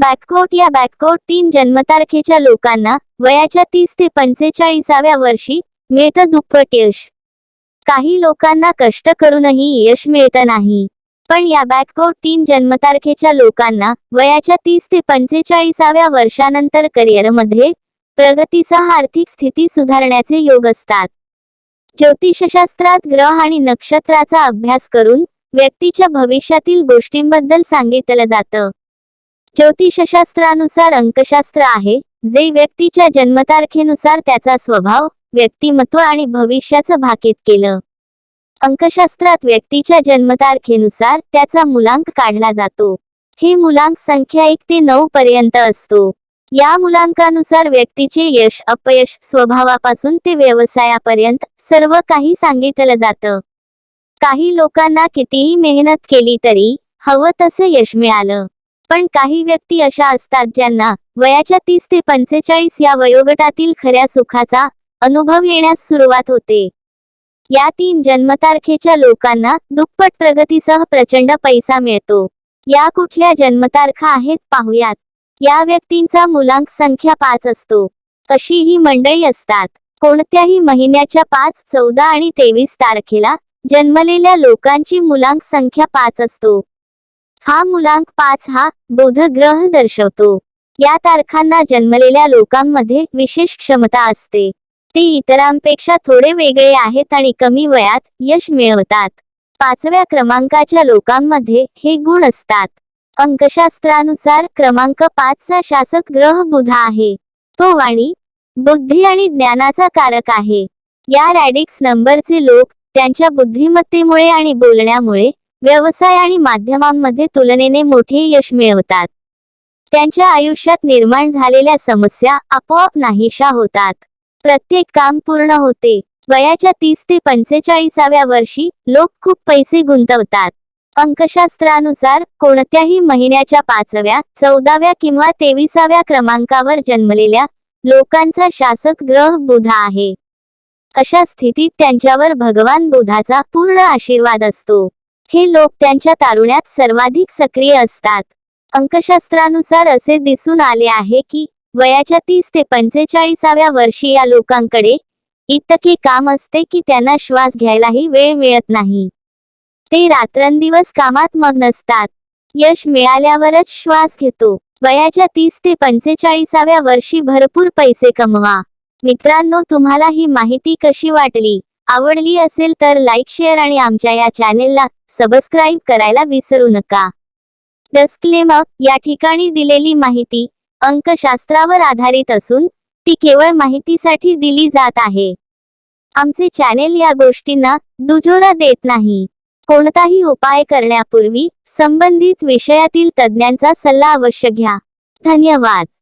बॅककोट या बॅककोट तीन जन्मतारखेच्या लोकांना वयाच्या तीस ते पंचेचाळीसाव्या वर्षी मिळतं दुप्पट यश. काही लोकांना कष्ट करूनही यश मिळतं नाही. पण या बॅककोट तीन जन्मतारखेच्या लोकांना वयाच्या तीस ते पंचेचाळीसाव्या वर्षानंतर करिअरमध्ये प्रगतीसह आर्थिक स्थिती सुधारण्याचे योग असतात. ज्योतिषशास्त्रात ग्रह आणि नक्षत्राचा अभ्यास करून व्यक्तीच्या भविष्यातील गोष्टींबद्दल सांगितलं जातं. ज्योतिषशास्त्रानुसार अंकशास्त्र आहे जे व्यक्तीच्या जन्मतारखेनुसार त्याचा स्वभाव व्यक्तिमत्व आणि भविष्याचं भाकीत केलं. अंकशास्त्रात व्यक्तीच्या जन्मतारखेनुसार त्याचा मुलांक काढला जातो. हे मुलांक संख्या एक ते नऊ पर्यंत असतो. या मुलांकानुसार व्यक्तीचे यश अपयश स्वभावापासून ते व्यवसायापर्यंत सर्व काही सांगितलं जातं. काही लोकांना कितीही मेहनत केली तरी हवं तसं यश मिळालं. पण काही व्यक्ती अशा असतात ज्यांना वयाच्या तीस ते पंचेचाळीस या वयोगटातील खऱ्या सुखाचा अनुभव येण्यास सुरुवात होते. या तीन जन्मतारखेच्या लोकांना दुप्पट प्रगतीसह प्रचंड पैसा मिळतो. या कुठल्या जन्मतारखा आहेत पाहूयात. या व्यक्तींचा मुलांक संख्या पाच असतो. अशी ही मंडळी असतात? कोणत्याही महिन्याच्या पाच चौदा आणि तेवीस तारखेला जन्मलेल्या लोकांची मुलांक संख्या पाच असतो. हा मुलांक पाच हा बोध ग्रह दर्शवतो. या तारखांना जन्मलेल्या लोकांमध्ये विशेष क्षमता असते. ते इतरांपेक्षा थोडे वेगळे आहेत आणि कमी वयात यश मिळवतात. पाचव्या क्रमांकाच्या लोकांमध्ये हे गुण असतात. अंकशास्त्रानुसार क्रमांक पाचचा शासक ग्रह बुध आहे. तो वाणी बुद्धी आणि ज्ञानाचा कारक आहे. या रॅडिक्स नंबरचे लोक त्यांच्या बुद्धिमत्तेमुळे आणि बोलण्यामुळे व्यवसाय आणि माध्यमांमध्ये तुलनेने मोठे यश मिळवतात. त्यांच्या आयुष्यात निर्माण झालेल्या समस्या आपोआप नाहीशा होतात. प्रत्येक काम पूर्ण होते. वयाच्या तीस ते पंचेचाळीसाव्या वर्षी लोक खूप पैसे गुंतवतात. अंकशास्त्रानुसार कोणत्याही महिन्याच्या पाचव्या चौदाव्या किंवा तेविसाव्या क्रमांकावर जन्मलेल्या लोकांचा शासक ग्रह बुधा आहे. अशा स्थितीत त्यांच्यावर भगवान बुधाचा पूर्ण आशीर्वाद असतो. हे लोक त्यांच्या तारुण्यात सर्वाधिक सक्रिय असतात. अंकशास्त्रानुसार असे दिसून आले आहे की वयाच्या तीस ते पंचेचाळीसाव्या वर्षी या लोकांकडे इतके काम असते की त्यांना श्वास घ्यायलाही वेळ मिळत नाही. ते रात्रंदिवस कामात मग्न असतात यश मिळाल्यावरच श्वास घेतो. वयाच्या तीस ते पंचेचाळीसाव्या वर्षी भरपूर पैसे कमवा. मित्रांनो तुम्हाला ही माहिती कशी वाटली? आवडली असेल तर लाईक शेअर आणि आमच्या या चॅनेलला सबस्क्राईब करायला विसरू नका. डस्क्लेमर या ठिकाणी दिलेली माहिती अंकशास्त्रावर आधारित असून ती केवळ माहितीसाठी दिली जात आहे. आमचे चॅनेल या गोष्टींना दुजोरा देत नाही. कोणताही उपाय करण्यापूर्वी संबंधित विषयातील तज्ज्ञांचा सल्ला अवश्य घ्या. धन्यवाद.